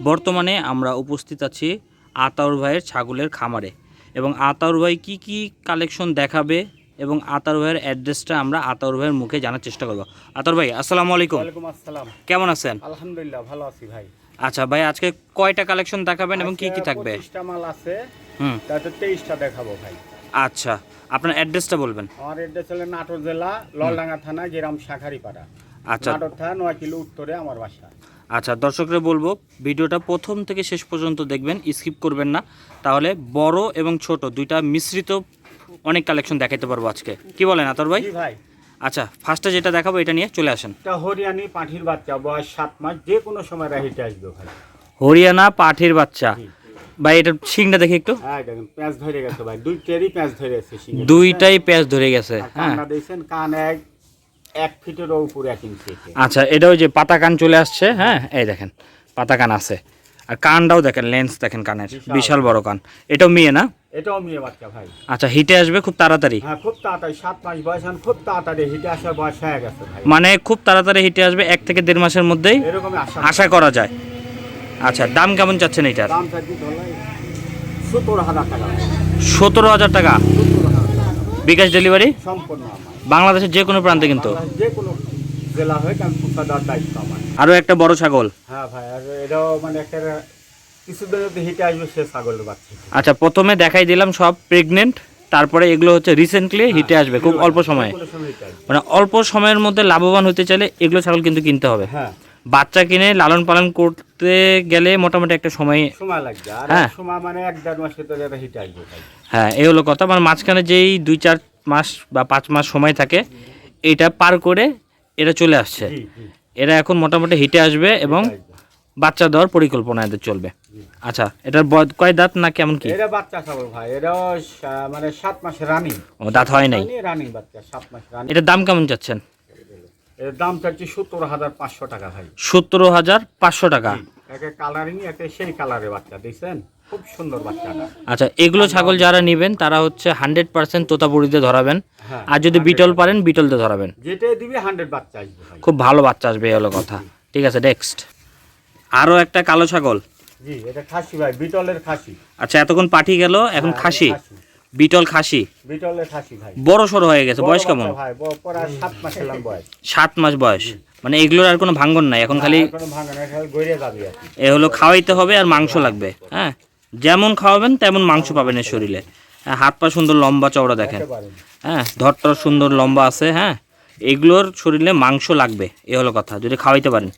বর্তমানে আমরা উপস্থিত আছি আতাউর ভাইয়ের ছাগলের খামারে। এবং আতাউর ভাই কি কি কালেকশন দেখাবে এবং আতাউর ভাইয়ের অ্যাড্রেসটা আমরা আতাউর ভাইয়ের মুখে জানার চেষ্টা করব। আতাউর ভাই আসসালামু আলাইকুম। আসসালাম। কেমন আছেন? আলহামদুলিল্লাহ ভালো আছি ভাই। আচ্ছা ভাই আজকে কয়টা কালেকশন দেখাবেন এবং কি কি থাকবে? মাল আছে। হুম। তাতে তেইশটা দেখাবো ভাই। আচ্ছা আপনার অ্যাড্রেসটা বলবেন। আমার এড্রেস হলো নাটোর জেলা ললডাঙ্গা থানা গ্রাম শাখারিপাড়া। আচ্ছা। নাটোর থানা নয় কিলো উত্তরে আমার বাসা। আচ্ছা দর্শকরা বলব ভিডিওটা প্রথম থেকে শেষ পর্যন্ত দেখবেন স্কিপ করবেন না। তাহলে বড় এবং ছোট দুইটা মিশ্রিত অনেক কালেকশন দেখাতে পারব আজকে। কি বলেন আতর ভাই? ভাই। আচ্ছা ফার্স্টে যেটা দেখাবো এটা নিয়ে চলে আসেন। এটা হরিয়ানি পাঠির বাচ্চা বয়স সাত মাস যে কোনো সময় রাহিতে আসবে ভাই। হরিয়ানা পাঠির বাচ্চা। ভাই এটা শিংটা দেখি একটু। হ্যাঁ দেখেন প্যাঁচ ধরে গেছে ভাই দুই টেরই প্যাঁচ ধরে গেছে। দুইটাই প্যাচ ধরে গেছে হ্যাঁ। দিয়েছেন কান এক এক ফিটেরও উপরে এক ইঞ্চি আচ্ছা এটা ওই যে পাতা কান চলে আসছে হ্যাঁ? এই দেখেন পাতা কান আছে। আর কানটাও দেখেন লেন্স দেখেন কানের বিশাল। বড়। কান। এটাও মেয়ে না? এটাও মেয়ে বাচ্চা ভাই। আচ্ছা হিটে আসবে খুব তাড়াতাড়ি? হ্যাঁ খুব তাড়াতাড়ি সাত মাস বয়স এখন খুব তাড়াতাড়ি হিটে আসার বয়স হয়ে গেছে ভাই। মানে খুব তাড়াতাড়ি হিটে আসবে এক থেকে দেড় মাসের মধ্যেই? এরকমই আশা করা। যায়। আচ্ছা দাম কেমন চাচ্ছেন এইটার দাম চাচ্ছি সতেরো হাজার টাকা। সতেরো হাজার টাকা। বিকাশ ডেলিভারি? সম্পূর্ণ বাংলাদেশের যে কোনো প্রান্তে কিন্তু। যে কোনো জেলা হয়ে পুষা দেওয়ার দায়িত্ব আমার। আরও একটা বড় ছাগল? হ্যাঁ ভাই আর এটাও মানে একটা কিছুদিন যদি হিটে আসবে সে ছাগলের বাচ্চা। আচ্ছা প্রথমে দেখাই দিলাম সব প্রেগনেন্ট তারপরে এগুলো হচ্ছে রিসেন্টলি হিটে আসবে খুব অল্প সময়ে। মানে অল্প সময়ের মধ্যে লাভবান হতে চাইলে এগুলো ছাগল কিন্তু কিনতে হবে। হ্যাঁ। বাচ্চা কিনে লালন পালন করতে গেলে মোটামুটি একটা সময় সময় লাগবে। আর হ্যাঁ। সময় মানে এক দেড় মাসে হিটে আসবে হ্যাঁ এই হলো কথা। মানে মাঝখানে যেই দুই চার মাস বা পাঁচ মাস সময় থাকে এটা পার করে এটা চলে আসছে। এরা এখন মোটামুটি হিটে আসবে এবং বাচ্চা দেওয়ার পরিকল্পনা এদের চলবে। আচ্ছা এটার কয় দাঁত না কেমন কি? এটা বাচ্চা ছাগল ভাই এটাও সা- মানে সাত মাস রানিং ও দাঁত হয় নাই? রানিং বাচ্চা সাত মাস রানিং এটার দাম কেমন চাচ্ছেন? এর দাম চাচ্ছি সত্তর হাজার পাঁচশো টাকা ভাই। সতেরো হাজার পাঁচশো টাকা। একে কালারিং একে সেই কালারের বাচ্চা দেখছেন? খুব সুন্দর বাচ্চাটা। আচ্ছা এগুলো ছাগল যারা নেবেন তারা হচ্ছে হান্ড্রেড পার্সেন্ট তোতাপুরিতে ধরাবেন। হ্যাঁ আর যদি বিটল পারেন বিটলতে ধরাবেন। যেটাই দিবি হান্ড্রেড বাচ্চা আসবে খুব ভালো বাচ্চা আসবে এই হলো কথা। ঠিক আছে নেক্সট আরও একটা কালো ছাগল। জি এটা খাসি ভাই বিটলের খাসি। আচ্ছা এতক্ষণ পাঠি গেল এখন হ্যাঁ, খাসি। বিটল খাসি। বিটলের খাসি ভাই। বড় সড়ো হয়ে গেছে বয়স কেমন? ভাই প্রায় সাত মাস বয়স। সাত মাস বয়স। মানে এগুলোর আর কোনো ভাঙ্গন নাই এখন খালি কোনো ভাঙা নাই খালি গড়িয়ে যাবি এ হলো খাওয়াইতে হবে আর মাংস লাগবে হ্যাঁ? যেমন খাওয়াবেন তেমন মাংস পাবেন এর শরীরে। হ্যাঁ, হাত পা সুন্দর লম্বা চওড়া দেখেন। হ্যাঁ ধরটার সুন্দর লম্বা আছে হ্যাঁ। এগুলোর শরীরে মাংস লাগবে এ হলো কথা যদি খাওয়াইতে পারেন।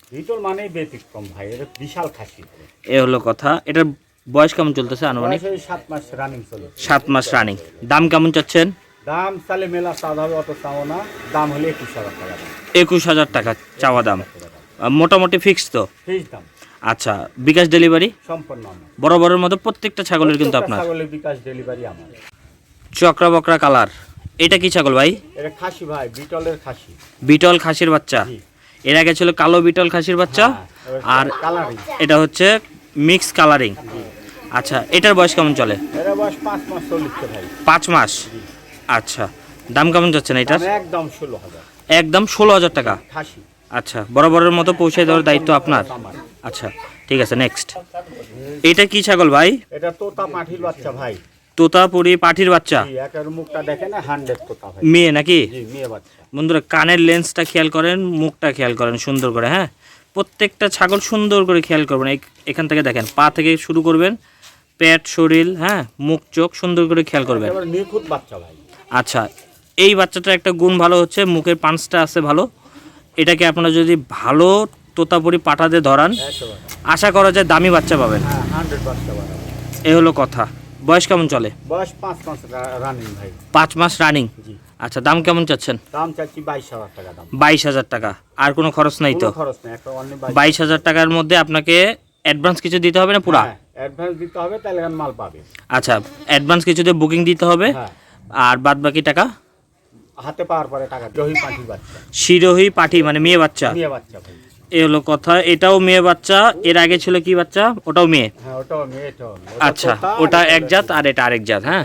ব্যতিক্রম ভাই এটা বিশাল খাসি। এ হলো কথা এটার বয়স কেমন চলতেছে আনুমানিক? সাত মাস রানিং চলে সাত মাস রানিং দাম কেমন চাচ্ছেন? দাম চালে মেলা চাঁদ অত চাও না দাম হলে একুশ হাজার টাকা একুশ হাজার টাকা চাওয়া দাম। মোটামুটি ফিক্স তো? ফিস দাম। আচ্ছা বিকাশ ডেলিভারি সম্পূর্ণ বড় বড়ের মতো প্রত্যেকটা ছাগলের কিন্তু আপনার। ছাগলের বিকাশ ডেলিভারি আমার। চক্রা বকরা কালার। এটা কি ছাগল ভাই? এটা খাসি ভাই বিটলের খাসি। বিটল খাসির বাচ্চা। এর আগে ছিল কালো বিটল খাসির বাচ্চা। আর এটা হচ্ছে মিক্স কালারিং আচ্ছা এটার বয়স কেমন চলে? পাঁচ মাস আচ্ছা দাম কেমন যাচ্ছে না এটার? একদম ষোলো হাজার। একদম ষোলো হাজার টাকা। আচ্ছা বরাবরের মতো পৌঁছে দেওয়ার দায়িত্ব আপনার? আচ্ছা ঠিক আছে নেক্সট এটা কি ছাগল ভাই? এটা তোতা মাটির বাচ্চা ভাই। তোতাপুরি পাঠির বাচ্চা? মুখটা দেখে না হান্ড্রেড তোতা মেয়ে নাকি? জি মেয়ে বাচ্চা। বন্ধুরা কানের লেন্সটা খেয়াল করেন মুখটা খেয়াল করেন সুন্দর করে হ্যাঁ? প্রত্যেকটা ছাগল সুন্দর করে খেয়াল করবেন। এখান থেকে দেখেন পা থেকে শুরু করবেন পেট শরীর হ্যাঁ? মুখ চোখ সুন্দর করে খেয়াল করবেন। নিখুঁত বাচ্চা ভাই। আচ্ছা এই বাচ্চাটার একটা গুণ ভালো হচ্ছে মুখের পাঁচটা আছে ভালো। এটাকে আপনারা যদি ভালো তোতাপুরি পাঠাতে ধরান। আশা করা যায় দামি বাচ্চা পাবেন। হ্যাঁ বাচ্চা বাড়া এ হলো কথা। বয়স কেমন চলে? বয়স পাঁচ মাস রানিং ভাই। পাঁচ মাস রানিং আচ্ছা দাম কেমন চাচ্ছেন? দাম চাচ্ছি বাইশ হাজার টাকা দাম। বাইশ হাজার টাকা। আর কোনো খরচ নাই তো? খরচ নেই বাইশ হাজার টাকার মধ্যে আপনাকে অ্যাডভান্স কিছু দিতে হবে না পুরা? অ্যাডভান্স দিতে হবে তাহলে মাল পাবে। আচ্ছা অ্যাডভান্স কিছু দিয়ে বুকিং দিতে হবে। হ্যাঁ। আর বাদ বাকি টাকা? হাতে পাওয়ার পরে টাকা বাচ্চা। শিরোহী পাঠি মানে মেয়ে বাচ্চা। মেয়ে বাচ্চা এ হলো কথা। এটাও মেয়ে বাচ্চা। এর আগে ছিল কি বাচ্চা? ওটাও মেয়ে? হ্যাঁ আচ্ছা ওটা এক জাত আর এটা আরেক জাত হ্যাঁ?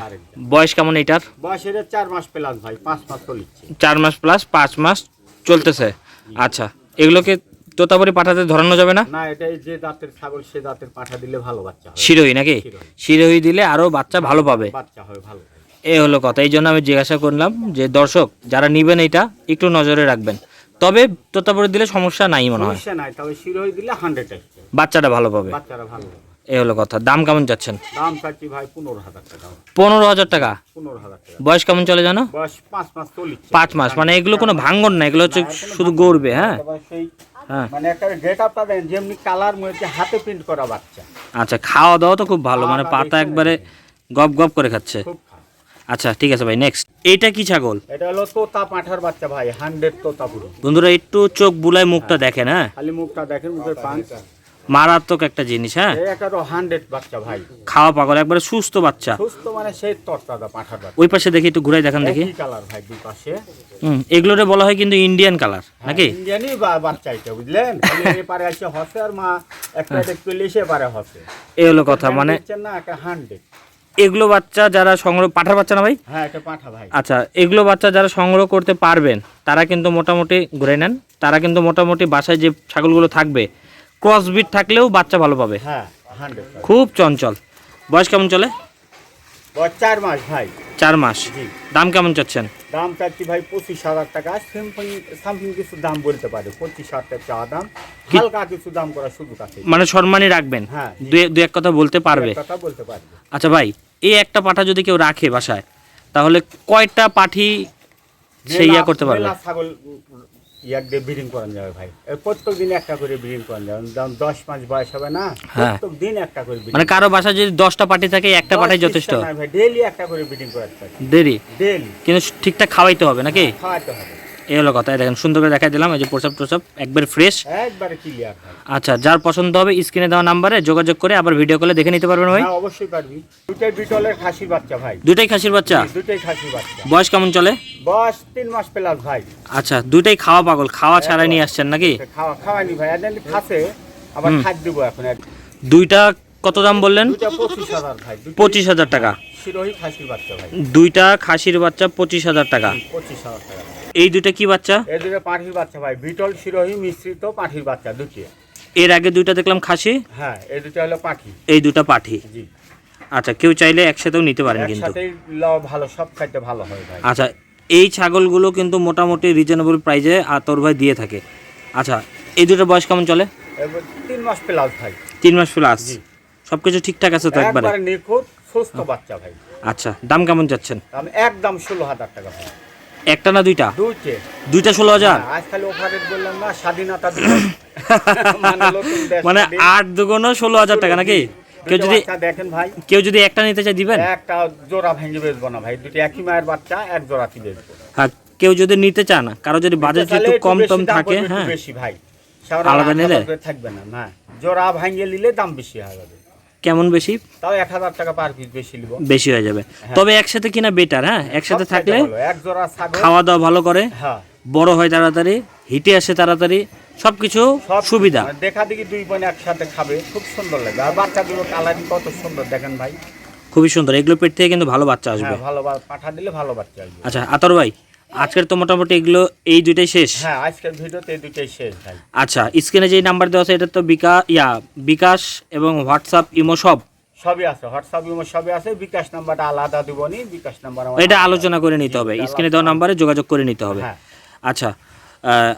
বয়স কেমন এটার? বয়স এটা চার মাস প্লাস ভাই পাঁচ মাস চলিচ্ছে চার মাস প্লাস পাঁচ মাস চলতেছে। আচ্ছা এগুলোকে তোতাপুরি পাঠাতে ধরানো যাবে না? না এটাই যে দাঁতের ছাগল সে দাঁতের পাঠা দিলে ভালো বাচ্চা হবে শিরোহী নাকি? শিরোহী। দিলে আরও বাচ্চা ভালো পাবে। বাচ্চা হবে ভালো। এই হলো কথা। এই জন্য আমি জিজ্ঞাসা করলাম যে দর্শক যারা নিবেন এটা একটু নজরে রাখবেন। তবে তোতাপুরি দিলে সমস্যা নাই মনে হয়। সমস্যা নাই তবে শিরোই দিলে হান্ড্রেড আসছে বাচ্চাটা ভালো পাবে। বাচ্চারা ভালো এই হলো কথা। দাম কেমন যাচ্ছেন দাম চাচ্ছি ভাই পনেরো হাজার টাকা। পনেরো হাজার টাকা? পনেরো হাজার টাকা। বয়স কেমন চলে জানো? বয়স পাঁচ মাস চল্লিশ। পাঁচ মাস। মানে এগুলো কোনো ভাঙ্গন না এগুলো হচ্ছে শুধু গড়বে হ্যাঁ? হ্যাঁ। মানে একটা গেট আপটা দেন যেমনি কালার মধ্যে হাতে প্রিন্ট করা বাচ্চা। আচ্ছা খাওয়া দাওয়া তো খুব ভালো মানে পাতা একবারে গপ গপ করে খাচ্ছে। খুব। আচ্ছা ঠিক আছে ভাই নেক্সট এইটা কি ছাগল? এটা হলো তোতা পাঁঠার বাচ্চা ভাই হান্ড্রেড তোতা পুরো। বন্ধুরা একটু চোখ বুলায় মুখটা দেখেন হ্যাঁ? খালি মুখটা দেখেন মুখের পান মারাত্মক একটা জিনিস হ্যাঁ? এই একটা হান্ড্রেড বাচ্চা ভাই। খাওয়া পাগল একবারে সুস্থ বাচ্চা। সুস্থ মানে সেই তরতাজা পাঁঠার বাচ্চা। ওই পাশে দেখি একটু ঘুরাই দেখান দেখি। কালার ভাই দুই পাশে। হুম এগুলোরে বলা হয় কিন্তু ইন্ডিয়ান কালার নাকি? ইন্ডিয়ানই বাচ্চা এটা বুঝলেন? এপারে আসে হসে আর মা একটা একটু লিসে পারে হসে। এই হলো কথা মানে না একটা হান্ড্রেড এগুলো বাচ্চা যারা সংগ্রহ পাঠার বাচ্চা না ভাই? হ্যাঁ এটা পাঁঠা ভাই। আচ্ছা এগুলো বাচ্চা যারা সংগ্রহ করতে পারবেন তারা কিন্তু মোটামুটি ঘুরে নেন তারা কিন্তু মোটামুটি বাসায় যে ছাগলগুলো থাকবে ক্রসবিট থাকলেও বাচ্চা ভালো পাবে। হ্যাঁ খুব চঞ্চল। বয়স কেমন চলে? চার মাস ভাই। চার মাস। দাম কেমন চাচ্ছেন? দাম চাচ্ছি ভাই পঁচিশ হাজার টাকা। সামথিং সামথিং কিছু দাম বলতে পারে পঁচিশ হাজার টাকা দাম। হালকা কিছু দাম করার সুযোগ আছে। মানে সম্মানই রাখবেন। হ্যাঁ। দু এক কথা বলতে পারবে। কথা বলতে পারবে। আচ্ছা ভাই এই একটা পাঠা যদি কেউ রাখে বাসায় তাহলে কয়টা পাঠি সে ইয়া করতে পারবে? ছাগল ইয়াক দিয়ে ব্রিডিং করানো যাবে ভাই। প্রত্যেক দিন একটা করে ব্রিডিং করানো যাবে। যেমন দশ মাস বয়স হবে না হ্যাঁ। প্রত্যেক দিন একটা করে মানে কারও বাসায় যদি দশটা পাঠি থাকে একটা পাঠাই যথেষ্ট। ডেইলি একটা করে ব্রিডিং করাতে পারে দেরি ডেইলি কিন্তু ঠিকঠাক খাওয়াইতে হবে নাকি? খাওয়াতে হবে। এই হলো কথা। দেখেন সুন্দর করে দেখাই দিলাম। এই যে প্রসাব প্রসাব একবার ফ্রেশ একবারে ক্লিয়ার আচ্ছা যার পছন্দ হবে স্ক্রিনে দেওয়া নাম্বারে যোগাযোগ করে আবার ভিডিও কলে দেখে নিতে পারবেন ভাই। হ্যাঁ অবশ্যই পারবি। দুটাই বিটলের খাসির বাচ্চা ভাই। দুটাই খাসির বাচ্চা? দুটাই খাসির বাচ্চা। বয়স কেমন চলে? বয়স তিন মাস প্লাস ভাই। আচ্ছা দুটাই খাওয়া পাগল খাওয়া ছাড়াই নিয়ে আসছেন নাকি? খাওয়া খাওয়ানি ভাই। খাসে আবার দিব এখন দুইটা কত দাম বললেন? পঁচিশ হাজার টাকা। দুইটা খাসির বাচ্চা পঁচিশ হাজার টাকা। এই দুইটা কি বাচ্চা? এই দুটো পাঠির বাচ্চা ভাই। বিটল শিরোহী মিশ্রিত পাঠির বাচ্চা দুটি। এর আগে দুইটা দেখলাম খাসি? হ্যাঁ এই দুটো হলো পাঠি এই দুটা পাঠি? জি। আচ্ছা কেউ চাইলে একসাথেও নিতে পারেন কিন্তু। একসাথেই লাও ভালো সব খাইতে ভালো হয় ভাই। আচ্ছা এই ছাগলগুলো কিন্তু মোটামুটি রিজনেবল প্রাইজে আতর ভাই দিয়ে থাকে। আচ্ছা এই দুটো বয়স কেমন চলে? তিন মাস প্লাস ভাই। তিন মাস প্লাস জি। সব কিছু ঠিকঠাক আছে তো একবারে? নিখুঁত সুস্থ বাচ্চা ভাই। আচ্ছা দাম কেমন যাচ্ছেন? দাম একদম ষোলো হাজার টাকা ভাই। একটা না দুইটা? দুইটে। দুইটা ষোলো হাজার? হ্যাঁ, আজ বললাম না স্বাধীনতা মানে মানে আট দুগুণও ষোলো হাজার টাকা নাকি? কেউ যদি দেখেন ভাই। কেউ যদি একটা নিতে চায় দিবেন? একটা জোড়া ভেঙে বেচবো না ভাই দুটো একই মায়ের বাচ্চা এক জোড়াতি বেচবো। হ্যাঁ কেউ যদি নিতে চান কারও যদি বাজেট একটু কম টম থাকে হ্যাঁ। বেশি ভাই। আলাদা নিলে? থাকবে না না। জোড়া ভাঙিয়ে নিলে দাম বেশি হয়ে যাবে। কেমন বেশি? তাও এক হাজার টাকা পার পিস বেশি নিব। বেশি হয়ে যাবে। তবে একসাথে কিনা বেটার হ্যাঁ? একসাথে থাকলে এক জোড়া ছাগল। খাওয়া দাওয়া ভালো করে হ্যাঁ। বড় হয় তাড়াতাড়ি হিটে আসে তাড়াতাড়ি সবকিছু সব সুবিধা। মানে দেখা দেখি দুই বোন একসাথে খাবে খুব সুন্দর লাগে আর বাচ্চাগুলো কালারিং কত সুন্দর দেখেন ভাই। খুবই সুন্দর। এগুলো পেট থেকে কিন্তু ভালো বাচ্চা আসবে। হ্যাঁ ভালো পাঠা দিলে ভালো বাচ্চা আসবে। আচ্ছা আতর ভাই? আজকের তো মোটামুটি এগুলো এই দুইটাই শেষ? হ্যাঁ আজকের ভিডিওতে এই দুটোই শেষ ভাই। আচ্ছা স্ক্রিনে যেই নাম্বার দেওয়া আছে এটা তো বিকা ইয়া বিকাশ এবং হোয়াটসঅ্যাপ ইমো সব? সবই আছে হোয়াটসঅ্যাপ ইমো সবই আছে। বিকাশ নাম্বারটা আলাদা দিবনি বিকাশ নাম্বার এটা। আলোচনা করে নিতে হবে স্ক্রিনে দেওয়া নাম্বারে যোগাযোগ করে নিতে হবে। হ্যাঁ। আচ্ছা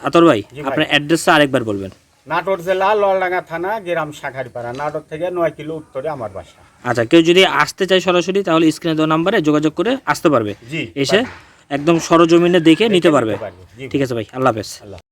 আতর ভাই আপনার অ্যাড্রেসটা আরেকবার বলবেন। নাটোর জেলা ললডাঙ্গা থানা গ্রাম শাখারিপাড়া নাটোর থেকে নয় কিলো উত্তরে আমার বাসা। আচ্ছা কেউ যদি আসতে চায় সরাসরি তাহলে স্ক্রিনে দেওয়া নাম্বারে যোগাযোগ করে আসতে পারবে। জি এসে একদম সরজমিনে দেখে নিতে পারবে। ঠিক আছে ভাই আল্লাহ হাফেজ। আল্লাহ